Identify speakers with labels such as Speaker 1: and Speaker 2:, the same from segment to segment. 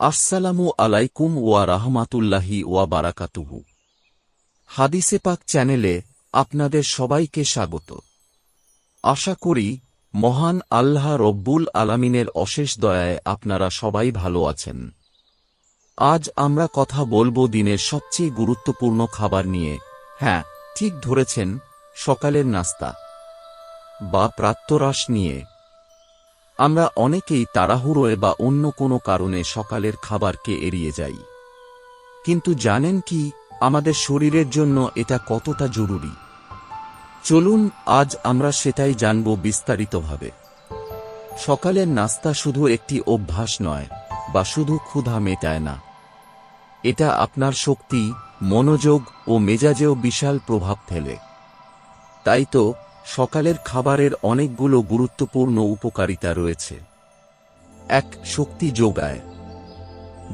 Speaker 1: আসসালামু আলাইকুম ওয়া রাহমাতুল্লাহি ওয়া বারাকাতুহু। হাদিসে পাক চ্যানেলে আপনাদের সবাইকে স্বাগত। আশা করি মহান আল্লাহ রব্বুল আলামিনের অশেষ দয়ায় আপনারা সবাই ভালো আছেন। আজ আমরা কথা বলব দিনের সবচেয়ে গুরুত্বপূর্ণ খাবার নিয়ে। হ্যাঁ ঠিক ধরেছেন, সকালের নাস্তা বা প্রাত্যরাস নিয়ে। আমরা অনেকেই তাড়াহুড়োয় বা অন্য কোনো কারণে সকালের খাবারকে এড়িয়ে যাই। কিন্তু জানেন কি, আমাদের শরীরের জন্য এটা কতটা জরুরি? চলুন, আজ আমরা সেটাই জানব বিস্তারিতভাবে। সকালের নাস্তা শুধু একটি অভ্যাস নয়, বা শুধু ক্ষুধা মেটায় না। এটা আপনার শক্তি, মনোযোগ ও মেজাজেও বিশাল প্রভাব ফেলে। তাই তো সকালের খাবারের অনেকগুলো গুরুত্বপূর্ণ উপকারিতা রয়েছে। এক, শক্তি যোগায়।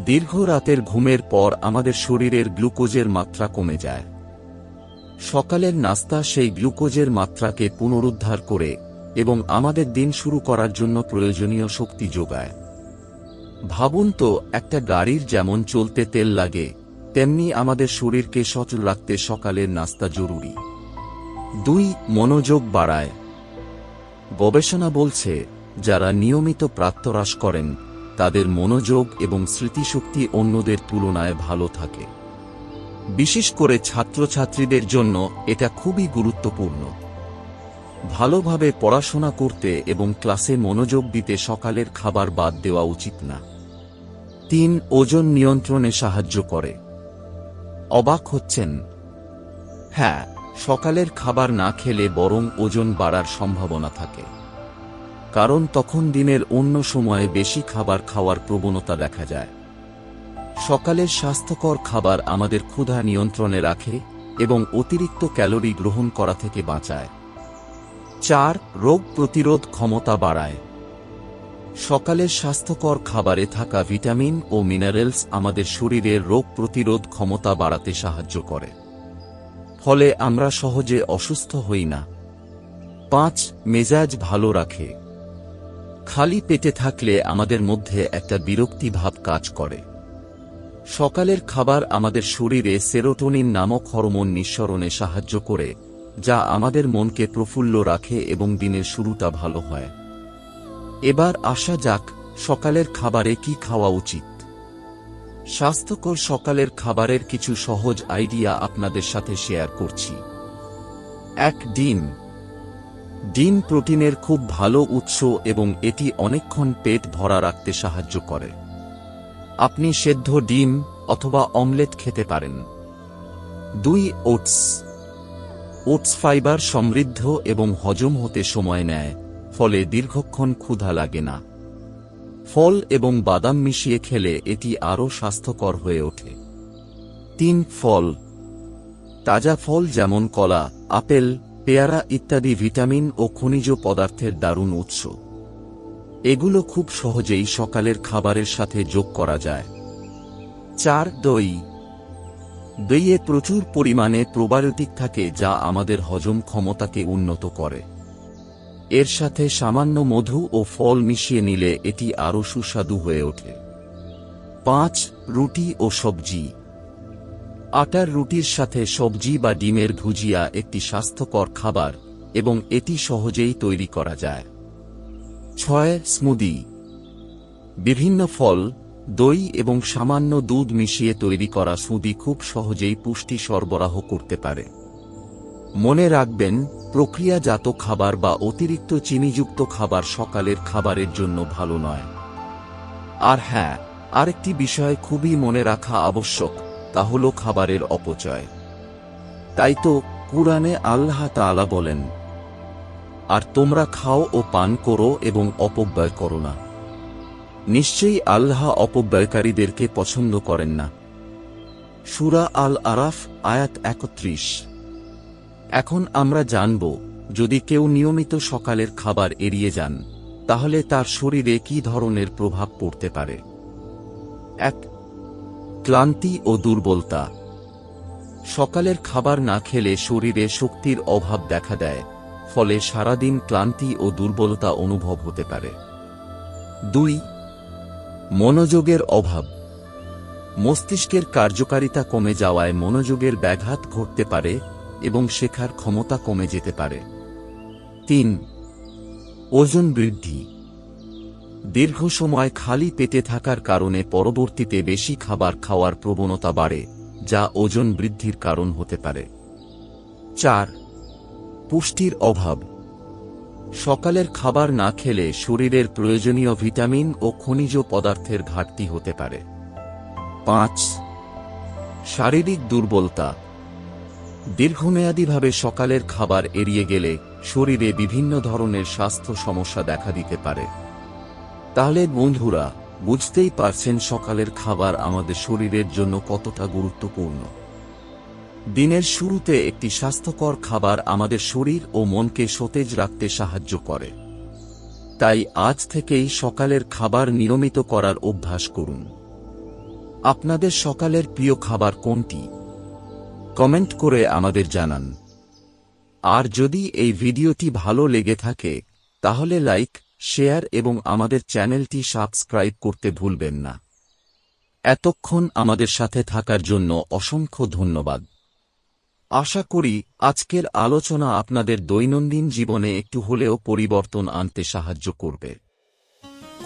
Speaker 1: দীর্ঘ রাতের ঘুমের পর আমাদের শরীরের গ্লুকোজের মাত্রা কমে যায়। সকালের নাস্তা সেই গ্লুকোজের মাত্রাকে পুনরুদ্ধার করে এবং আমাদের দিন শুরু করার জন্য প্রয়োজনীয় শক্তি যোগায়। ভাবুন তো, একটা গাড়ির যেমন চলতে তেল লাগে, তেমনি আমাদের শরীরকে সচল রাখতে সকালের নাস্তা জরুরি। দুই মনোযোগ বাড়ায়। গবেষণা বলছে, যারা নিয়মিত প্রাত্যরাস করেন, তাদের মনোযোগ এবং স্মৃতিশক্তি অন্যদের তুলনায় ভালো থাকে। বিশেষ করে ছাত্রছাত্রীদের জন্য এটা খুবই গুরুত্বপূর্ণ। ভালোভাবে পড়াশোনা করতে এবং ক্লাসে মনোযোগ দিতে সকালের খাবার বাদ দেওয়া উচিত না। তিন, ওজন নিয়ন্ত্রণে সাহায্য করে। অবাক হচ্ছেন। হ্যাঁ সকালের খাবার না খেলে বরং ওজন বাড়ার সম্ভাবনা থাকে। কারণ তখন দিনের অন্য সময়ে বেশি খাবার খাওয়ার প্রবণতা দেখা যায়। সকালের স্বাস্থ্যকর খাবার আমাদের ক্ষুধা নিয়ন্ত্রণে রাখে এবং অতিরিক্ত ক্যালোরি গ্রহণ করা থেকে বাঁচায়। চার, রোগ প্রতিরোধ ক্ষমতা বাড়ায়। সকালের স্বাস্থ্যকর খাবারে থাকা ভিটামিন ও মিনারেলস আমাদের শরীরের রোগ প্রতিরোধ ক্ষমতা বাড়াতে সাহায্য করে। ফলে আমরা সহজে অসুস্থ হই না। পাঁচ, মেজাজ ভালো রাখে। খালি পেটে থাকলে আমাদের মধ্যে একটা বিরক্তি ভাব কাজ করে। সকালের খাবার আমাদের শরীরে সেরোটোনিন নামক হরমোন নিঃসরণে সাহায্য করে, যা আমাদের মনকে প্রফুল্ল রাখে এবং দিনের শুরুটা ভালো হয়। এবার আসা যাক সকালের খাবারে কি খাওয়া উচিত। স্বাস্থ্যকর সকালের খাবারের কিছু সহজ আইডিয়া আপনাদের সাথে শেয়ার করছি। এক, ডিম। ডিম প্রোটিনের খুব ভালো উৎস এবং এটি অনেকক্ষণ পেট ভরা রাখতে সাহায্য করে। আপনি সেদ্ধ ডিম অথবা অমলেট খেতে পারেন। দুই, ওটস। ওটস ফাইবার সমৃদ্ধ এবং হজম হতে সময় নেয়, ফলে দীর্ঘক্ষণ ক্ষুধা লাগে না। ফল এবং বাদাম মিশিয়ে খেলে এটি আরও স্বাস্থ্যকর হয়ে ওঠে। তিন, ফল। তাজা ফল যেমন কলা, আপেল, পেয়ারা ইত্যাদি ভিটামিন ও খনিজ পদার্থের দারুণ উৎস। এগুলো খুব সহজেই সকালের খাবারের সাথে যোগ করা যায়। চার, দই। দইয়ে প্রচুর পরিমাণে প্রোবায়োটিক থাকে যা আমাদের হজম ক্ষমতাকে উন্নত করে। এর সাথে সামান্য মধু ও ফল মিশিয়ে নিলে এটি আরও সুস্বাদু হয়ে ওঠে। পাঁচ, রুটি ও সবজি। আটার রুটির সাথে সবজি বা ডিমের ভুজিয়া একটি স্বাস্থ্যকর খাবার এবং এটি সহজেই তৈরি করা যায়। ছয়, স্মুদি। বিভিন্ন ফল, দই এবং সামান্য দুধ মিশিয়ে তৈরি করা স্মুদি খুব সহজেই পুষ্টি সরবরাহ করতে পারে। মনে রাখবেন, প্রক্রিয়াজাত খাবার বা অতিরিক্ত চিনিযুক্ত খাবার সকালের খাবারের জন্য ভালো নয়। আর হ্যাঁ আরেকটি বিষয় খুবই মনে রাখা আবশ্যক, তা হল খাবারের অপচয়। তাই তো কুরআনে আল্লাহ তাআলা বলেন, আর তোমরা খাও ও পান করো এবং অপব্যয় করো না। নিশ্চয়ই আল্লাহ অপব্যয়কারীদেরকে পছন্দ করেন না। সুরা আল আরাফ আয়াত একত্রিশ। এখন আমরা জানব, যদি কেউ নিয়মিত সকালের খাবার এড়িয়ে যান, তাহলে তার শরীরে কি ধরনের প্রভাব পড়তে পারে? এক, ক্লান্তি ও দুর্বলতা। সকালের খাবার না খেলে শরীরে শক্তির অভাব দেখা দেয়, ফলে সারাদিন ক্লান্তি ও দুর্বলতা অনুভব হতে পারে। দুই, মনোযোগের অভাব। মস্তিষ্কের কার্যকারিতা কমে যাওয়ায় মনোযোগের ব্যাঘাত ঘটতে পারে এবং শেখার ক্ষমতা কমে যেতে পারে। তিন, ওজন বৃদ্ধি। দীর্ঘ সময় খালি পেটে থাকার কারণে পরবর্তীতে বেশি খাবার খাওয়ার প্রবণতা বাড়ে, যা ওজন বৃদ্ধির কারণ হতে পারে। চার, পুষ্টির অভাব। সকালের খাবার না খেলে শরীরের প্রয়োজনীয় ভিটামিন ও খনিজ পদার্থের ঘাটতি হতে পারে। পাঁচ, শারীরিক দুর্বলতা। দীর্ঘমেয়াদীভাবে সকালের খাবার এড়িয়ে গেলে শরীরে বিভিন্ন ধরনের স্বাস্থ্য সমস্যা দেখা দিতে পারে। তাহলে বন্ধুরা, বুঝতেই পারছেন সকালের খাবার আমাদের শরীরের জন্য কতটা গুরুত্বপূর্ণ। দিনের শুরুতে একটি স্বাস্থ্যকর খাবার আমাদের শরীর ও মনকে সতেজ রাখতে সাহায্য করে। তাই আজ থেকেই সকালের খাবার নিয়মিত করার অভ্যাস করুন। আপনাদের সকালের প্রিয় খাবার কোনটি? কমেন্ট করে আমাদের জানান। আর যদি এই ভিডিওটি ভালো লেগে থাকে, তাহলে লাইক, শেয়ার এবং আমাদের চ্যানেলটি সাবস্ক্রাইব করতে ভুলবেন না। এতক্ষণ আমাদের সাথে থাকার জন্য অসংখ্য ধন্যবাদ। আশা করি আজকের আলোচনা আপনাদের দৈনন্দিন জীবনে একটু হলেও পরিবর্তন আনতে সাহায্য করবে।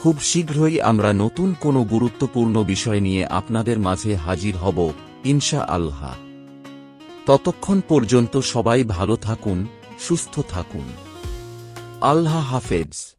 Speaker 1: খুব শীঘ্রই আমরা নতুন কোনো গুরুত্বপূর্ণ বিষয় নিয়ে আপনাদের মাঝে হাজির হব ইনশা আল্লাহ ততক্ষণ পর্যন্ত সবাই ভালো থাকুন সুস্থ থাকুন। আল্লাহ হাফেজ।